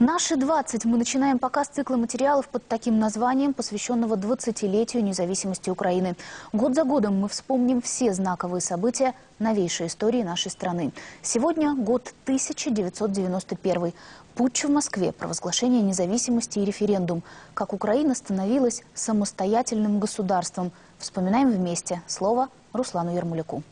Наши 20 мы начинаем показ цикла материалов под таким названием, посвященного 20-летию независимости Украины. Год за годом мы вспомним все знаковые события новейшей истории нашей страны. Сегодня год 1991. Путч в Москве, провозглашение независимости и референдум. Как Украина становилась самостоятельным государством. Вспоминаем вместе. Слово Руслану Ермоляку.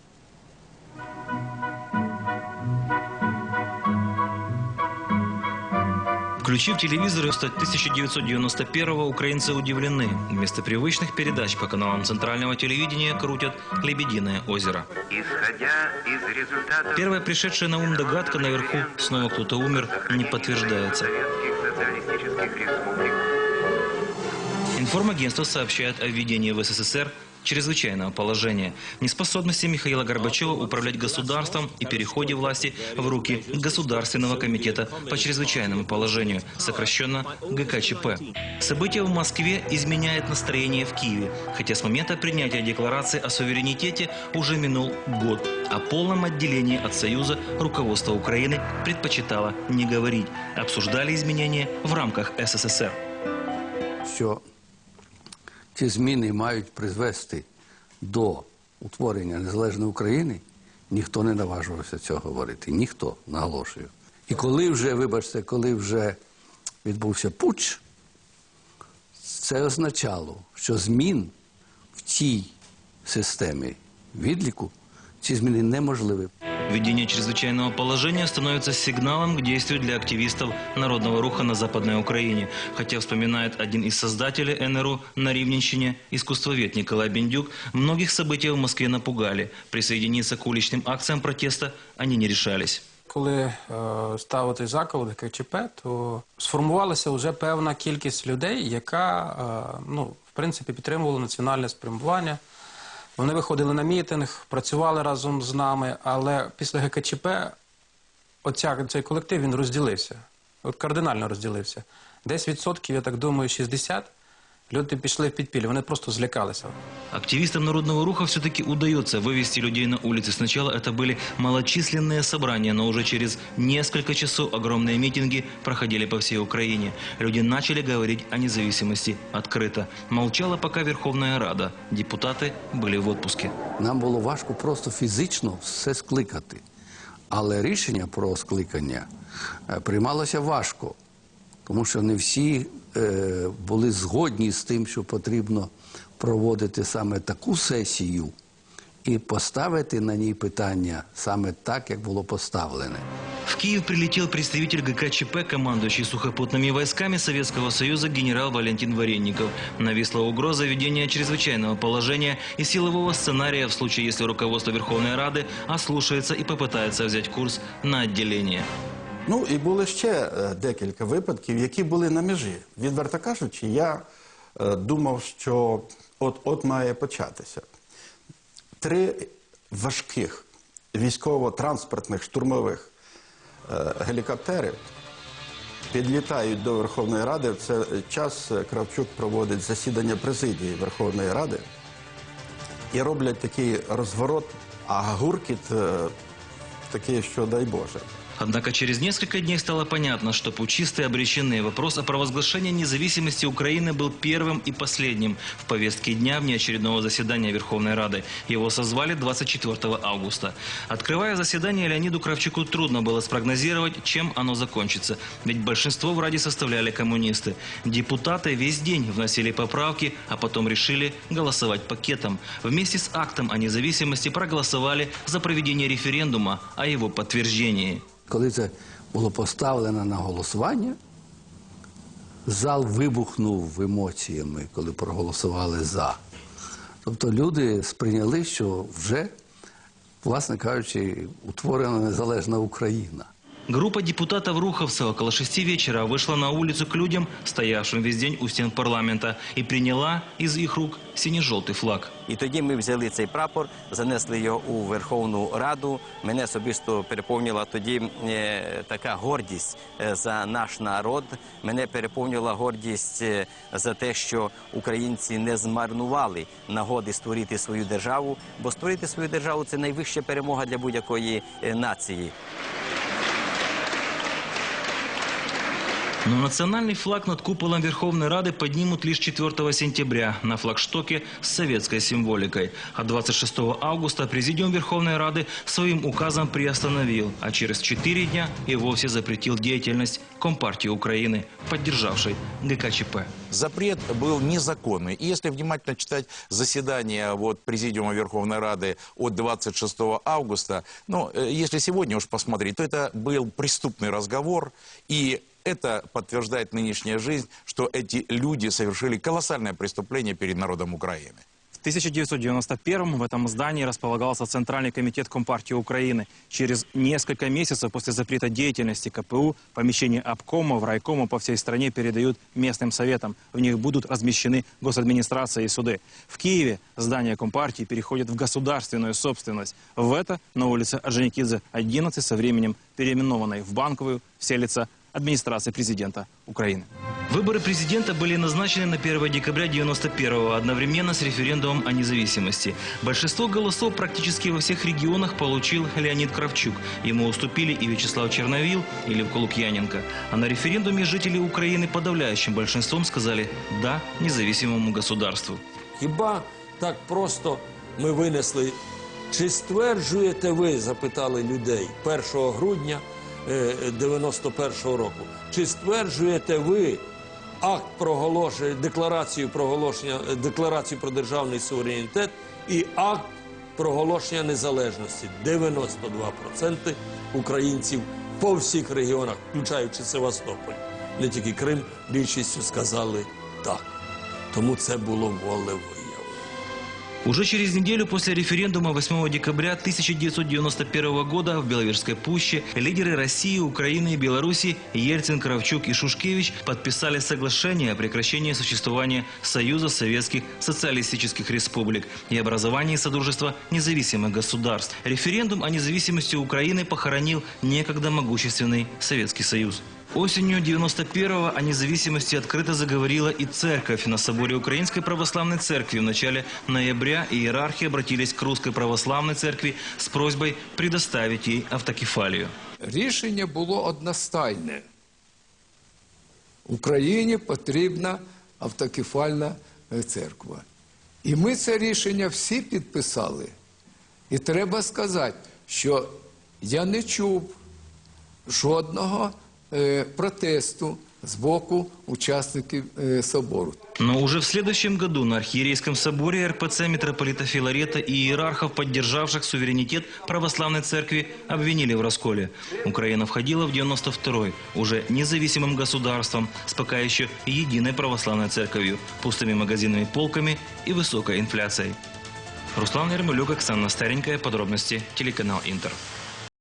Включив телевизор и 1991-го, украинцы удивлены. Вместо привычных передач по каналам центрального телевидения крутят «Лебединое озеро». Исходя из результатов Первая пришедшая на ум догадка наверху «Снова кто-то умер» не подтверждается. Информагентство сообщает о введении в СССР чрезвычайного положения, неспособности Михаила Горбачева управлять государством и переходе власти в руки Государственного комитета по чрезвычайному положению, сокращенно ГКЧП. События в Москве изменяют настроение в Киеве, хотя с момента принятия декларации о суверенитете уже минул год. О полном отделении от Союза руководство Украины предпочитало не говорить. Обсуждали изменения в рамках СССР. що ці зміни мають призвести до утворення незалежної України, ніхто не наважувався цього говорити. Ніхто, наголошую. І коли вже, вибачте, коли вже відбувся путч, це означало, що змін в цій системі відліку ці зміни неможливі. Введение чрезвычайного положения становится сигналом к действию для активистов народного руха на Западной Украине. Хотя, вспоминает один из создателей НРУ на Ривненщине, искусствовед Николай Бендюк, многих события в Москве напугали. Присоединиться к уличным акциям протеста они не решались. Коли е, став той заклад КЧП, то сформувалася вже певна кількість людей, яка е, ну, в принципі підтримувала національне спрямування. Вони виходили на мітинг, працювали разом з нами, але після ГКЧП оця, цей колектив він розділився. От кардинально розділився. Десь відсотків, я так думаю, 60 люди пішли в підпілля, вони просто злякалися. Активистам народного руха все-таки удается вывести людей на улицы. Сначала это были малочисленные собрания, но уже через несколько часов огромные митинги проходили по всей Украине. Люди начали говорить о независимости открыто. Молчала пока Верховная Рада. Депутаты были в отпуске. Нам було важко просто фізично все скликати. Але рішення про скликання е, приймалося важко, тому що не всі е, були згодні з тим, що потрібно проводити саме таку сесію і поставити на ній питання саме так, як було поставлене. В Киев прилетел представитель ГКЧП, командующий сухопутными войсками Советского Союза генерал Валентин Варенников. Нависла угроза введения чрезвычайного положения и силового сценария в случае, если руководство Верховной Рады ослушается и попытается взять курс на отделение. Ну і були ще е, декілька випадків, які були на межі. Відверто кажучи, я е, думав, що от от має початися. Три важких військово-транспортних штурмових е, гелікоптери підлітають до Верховної Ради. В цей час Кравчук проводить засідання президії Верховної Ради і роблять такий розворот, а гуркіт такий, що дай Боже. Однако через несколько дней стало понятно, что путчисты обречены. Вопрос о провозглашении независимости Украины был первым и последним в повестке дня внеочередного заседания Верховной Рады. Его созвали 24 августа. Открывая заседание, Леониду Кравчуку трудно было спрогнозировать, чем оно закончится. Ведь большинство в Раде составляли коммунисты. Депутаты весь день вносили поправки, а потом решили голосовать пакетом. Вместе с актом о независимости проголосовали за проведение референдума о его подтверждении. Коли це було поставлено на голосування, зал вибухнув емоціями, коли проголосували за. Тобто люди сприйняли, що вже, власне кажучи, утворена незалежна Україна. Группа депутатов Руховца около шести вечера вышла на улицу к людям, стоявшим весь день у стен парламента, и приняла из их рук сине-желтый флаг. І тоді ми взяли цей прапор, занесли його у Верховну Раду. Мене особисто переповнила тоді е, така гордість е, за наш народ. Мене переповнила гордість е, за те, що українці не змарнували нагоди створити свою державу, бо створити свою державу це найвища перемога для будь-якої нації. Но национальный флаг над куполом Верховной Рады поднимут лишь 4 сентября на флагштоке с советской символикой. А 26 августа Президиум Верховной Рады своим указом приостановил, а через 4 дня и вовсе запретил деятельность Компартии Украины, поддержавшей ГКЧП. Запрет был незаконный. И если внимательно читать заседание вот, Президиума Верховной Рады от 26 августа, ну, э, если сегодня уж посмотреть, то это был преступный разговор. И это подтверждает нынешняя жизнь, что эти люди совершили колоссальное преступление перед народом Украины. В 1991 в этом здании располагался Центральный комитет Компартии Украины. Через несколько месяцев после запрета деятельности КПУ помещения обкомов, райкома по всей стране передают местным советам. В них будут размещены госадминистрация и суды. В Киеве здание Компартии переходит в государственную собственность. В это на улице Орджоникидзе 11 со временем переименованной в Банковую вселится администрация президента Украины. Выборы президента были назначены на 1 декабря 91 одновременно с референдумом о независимости. Большинство голосов практически во всех регионах получил Леонид Кравчук. Ему уступили и Вячеслав Черновил, и Левко Лукьяненко. А на референдуме жители Украины подавляющим большинством сказали «да» независимому государству. Хіба так просто ми винесли? Чи стверджуєте ви, запитали людей 1 грудня 91-го року, чи стверджуєте ви акт проголошення, декларацію проголошення, е, декларацію про державний суверенітет і акт проголошення незалежності? 92% українців по всіх регіонах, включаючи Севастополь, не тільки Крим, більшістю сказали так. Тому це було волевиявлення. Уже через неделю после референдума 8 декабря 1991 года в Беловежской пуще лидеры России, Украины и Беларуси Ельцин, Кравчук и Шушкевич подписали соглашение о прекращении существования Союза Советских Социалистических Республик и образовании Содружества независимых государств. Референдум о независимости Украины похоронил некогда могущественный Советский Союз. Осенью 91-го о независимости открыто заговорила и церковь. На соборе Украинской Православной Церкви в начале ноября иерархи обратились к Русской Православной Церкви с просьбой предоставить ей автокефалию. Рішення було одностайне. Україні потрібна автокефальна е, церква. І ми це рішення всі підписали. І треба сказати, що я не чув жодного протесту з боку учасників е, собору. Но уже в следующем году на Архиерейском соборе РПЦ митрополита Филарета и иерархов, поддержавших суверенитет православной церкви, обвинили в расколе. Украина входила в 92-й, уже независимым государством, с пока еще единой православной церковью, пустыми магазинами, полками и высокой инфляцией. Руслан Ермолюк, Оксана Старенькая. Подробности телеканал Интер.